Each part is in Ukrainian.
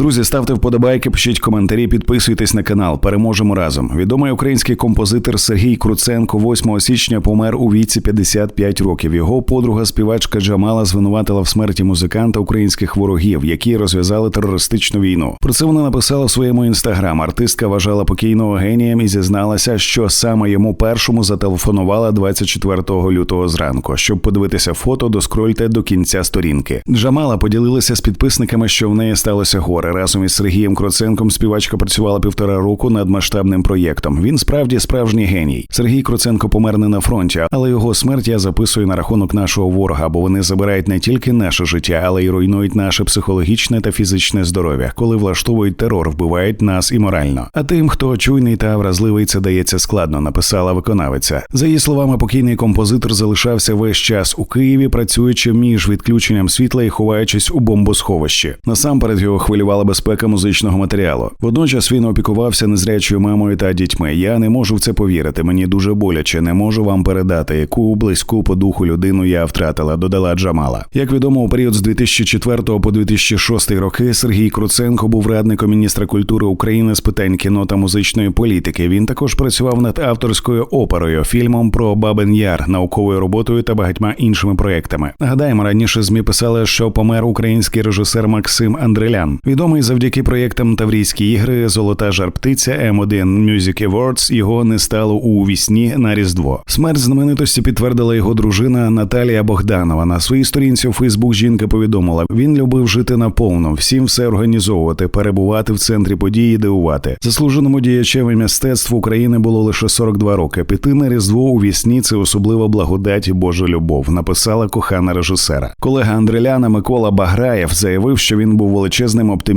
Друзі, ставте вподобайки, пишіть коментарі, підписуйтесь на канал. Переможемо разом. Відомий український композитор Сергій Круценко 8 січня помер у віці 55 років. Його подруга співачка Джамала звинуватила в смерті музиканта українських ворогів, які розв'язали терористичну війну. Про це вона написала в своєму інстаграм. Артистка вважала покійного генієм і зізналася, що саме йому першому зателефонувала 24 лютого зранку. Щоб подивитися фото, доскрольте до кінця сторінки. Джамала поділилася з підписниками, що в неї сталося горе. Разом із Сергієм Кроценком співачка працювала півтора року над масштабним проєктом. Він справді справжній геній. Сергій Кроценко помер не на фронті, але його смерть я записую на рахунок нашого ворога, бо вони забирають не тільки наше життя, але й руйнують наше психологічне та фізичне здоров'я, коли влаштовують терор, вбивають нас і морально. А тим, хто чуйний та вразливий, це дається складно, написала виконавиця. За її словами, покійний композитор залишався весь час у Києві, працюючи між відключенням світла і ховаючись у бомбосховищі. Насамперед його хвилювала безпека музичного матеріалу. Водночас він опікувався незрячою мамою та дітьми. Я не можу в це повірити. Мені дуже боляче. Не можу вам передати, яку близьку по духу людину я втратила. Додала Джамала. Як відомо, у період з 2004 по 2006 роки Сергій Круценко був радником міністра культури України з питань кіно та музичної політики. Він також працював над авторською оперою, фільмом про Бабин Яр, науковою роботою та багатьма іншими проектами. Нагадаємо, раніше змі писали, що помер український режисер Максим Андрелян, відомий завдяки проєктам Таврійські ігри, Золота жар птиця, М1 Music Awards. Його не стало у вісні на Різдво. Смерть знаменитості підтвердила його дружина Наталія Богданова. На своїй сторінці у Фейсбук жінка повідомила: він любив жити наповну, всім все організовувати, перебувати в центрі події, дивувати. Заслуженому діячеві мистецтва України було лише 42 роки. Піти на різдво у вісні це особлива благодать і Божа любов. Написала кохана режисера. Колега Андреляна Микола Баграєв заявив, що він був величезним оптимістом,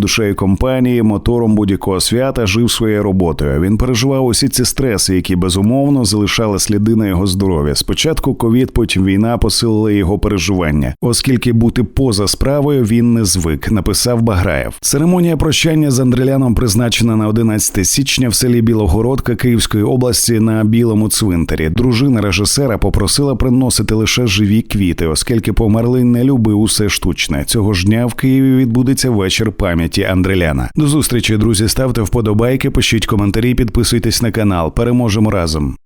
душею компанії, мотором будь-якого свята, жив своєю роботою. Він переживав усі ці стреси, які безумовно залишали сліди на його здоров'я. Спочатку ковід, потім війна посилила його переживання, оскільки бути поза справою він не звик. Написав Баграєв. Церемонія прощання з Андреляном призначена на 11 січня в селі Білогородка Київської області на білому цвинтарі. Дружина режисера попросила приносити лише живі квіти, оскільки померлий не любив усе штучне. Цього ж дня в Києві відбудеться вечір пам'яті Андреляна. До зустрічі, друзі. Ставте вподобайки, пишіть коментарі, підписуйтесь на канал. Переможемо разом.